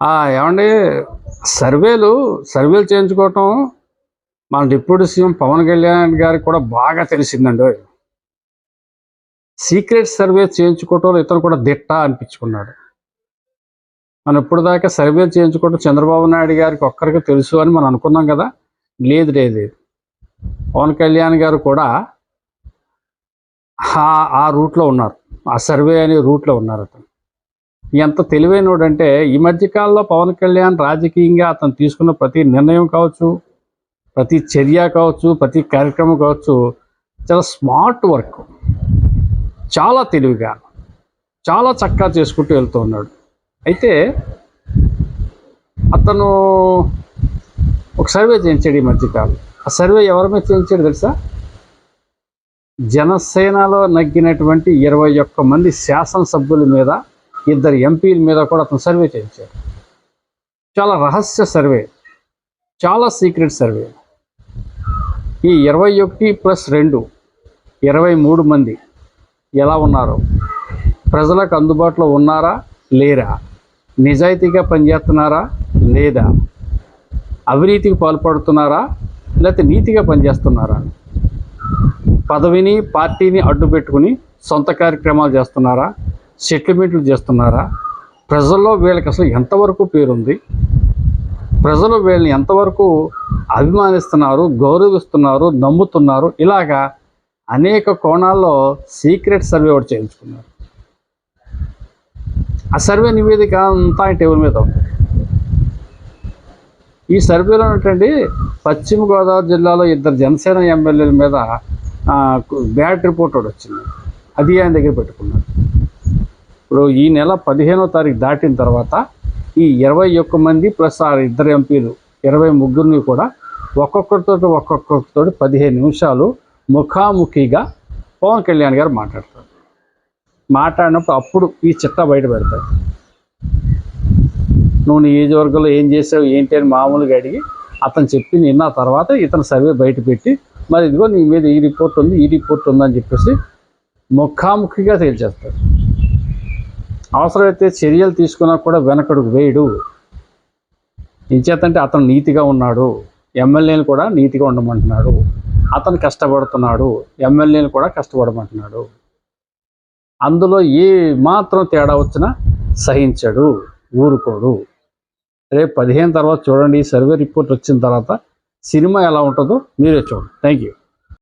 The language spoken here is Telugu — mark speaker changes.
Speaker 1: ఏమండి సర్వేలు సర్వేలు చేయించుకోవటం మన డిప్యూటీ సీఎం పవన్ కళ్యాణ్ గారికి కూడా బాగా తెలిసిందండి. సీక్రెట్ సర్వే చేయించుకోవటంలో ఇతను కూడా దిట్ట అనిపించుకున్నాడు. మనం ఇప్పుడు దాకా సర్వే చేయించుకోవటం చంద్రబాబు నాయుడు గారికి ఒక్కరికి తెలుసు అని మనం అనుకున్నాం కదా. లేదు లేదు. పవన్ కళ్యాణ్ గారు కూడా ఆ రూట్లో ఉన్నారు. ఆ సర్వే అనే రూట్లో ఉన్నారు అతను. ఎంత తెలివైనోడంటే ఈ మధ్యకాలంలో పవన్ కళ్యాణ్ రాజకీయంగా అతను తీసుకున్న ప్రతి నిర్ణయం కావచ్చు ప్రతి చర్య కావచ్చు ప్రతి కార్యక్రమం కావచ్చు చాలా స్మార్ట్ వర్క్. చాలా తెలివిగా చాలా చక్కగా చేసుకుంటూ వెళ్తూ ఉన్నాడు. అయితే అతను ఒక సర్వే చేయించాడు ఈ మధ్యకాలం ఆ సర్వే ఎవరి మీద చేయించాడు తెలుసా? జనసేనలో నగ్గినటువంటి ఇరవై ఒక్క మంది శాసనసభ్యుల మీద ఇద్దరు ఎంపీల మీద కూడా అతను సర్వే చేయించాడు చాలా రహస్య సర్వే చాలా సీక్రెట్ సర్వే. ఈ ఇరవై ఒకటి ప్లస్ రెండు ఇరవై మూడు మంది ఎలా ఉన్నారు? ప్రజలకు అందుబాటులో ఉన్నారా? లేరా? నిజాయితీగా పనిచేస్తున్నారా? లేదా? అవినీతికి పాల్పడుతున్నారా? లేకపోతే నీతిగా పనిచేస్తున్నారా? పదవిని పార్టీని అడ్డు పెట్టుకుని సొంత కార్యక్రమాలు చేస్తున్నారా? సెటిల్మెంట్లు చేస్తున్నారా? ప్రజల్లో వీళ్ళకి అసలు ఎంతవరకు పేరుంది? ప్రజలు వీళ్ళని ఎంతవరకు అభిమానిస్తున్నారు గౌరవిస్తున్నారు నమ్ముతున్నారు? ఇలాగా అనేక కోణాల్లో సీక్రెట్ సర్వే ఒకటి చేయించుకున్నారు. ఆ సర్వే నివేదిక అంతా టేబుల్ మీద ఉంది. ఈ సర్వేలో ఉన్నటువంటి పశ్చిమ గోదావరి జిల్లాలో ఇద్దరు జనసేన ఎమ్మెల్యేల మీద బ్యాడ్ రిపోర్ట్ ఒకటి వచ్చింది. అది ఆయన దగ్గర పెట్టుకున్నారు. ఇప్పుడు ఈ నెల పదిహేనో తారీఖు దాటిన తర్వాత ఈ ఇరవై ఒక్క మంది ప్లస్ ఆ ఇద్దరు ఎంపీలు ఇరవై ముగ్గురిని కూడా ఒక్కొక్కరితో ఒక్కొక్కరితో పదిహేను నిమిషాలు ముఖాముఖిగా పవన్ కళ్యాణ్ గారు మాట్లాడతారు. మాట్లాడినప్పుడు అప్పుడు ఈ చిట్ట బయట పెడతారు. నువ్వు నీ నియోజకవర్గంలో ఏం చేసావు ఏంటి అని మామూలుగా అడిగి అతను చెప్పి నిన్న తర్వాత ఇతను సర్వే బయట పెట్టి మరి ఇదిగో నీ మీద ఈ రిపోర్ట్ ఉంది ఈ రిపోర్ట్ ఉందని చెప్పేసి ముఖాముఖిగా తేల్చేస్తాడు అవసరమైతే చర్యలు తీసుకున్నా కూడా వెనకడుగు వేయడు. ఇంచేతంటే అతను నీతిగా ఉన్నాడు. ఎమ్మెల్యేలు కూడా నీతిగా ఉండమంటున్నాడు. అతను కష్టపడుతున్నాడు. ఎమ్మెల్యేలు కూడా కష్టపడమంటున్నాడు. అందులో ఏ మాత్రం తేడా వచ్చినా సహించడు ఊరుకోడు. రేపు పదిహేను తర్వాత చూడండి ఈ సర్వే రిపోర్ట్ వచ్చిన తర్వాత సినిమా ఎలా ఉంటుందో మీరే చూడండి. Thank you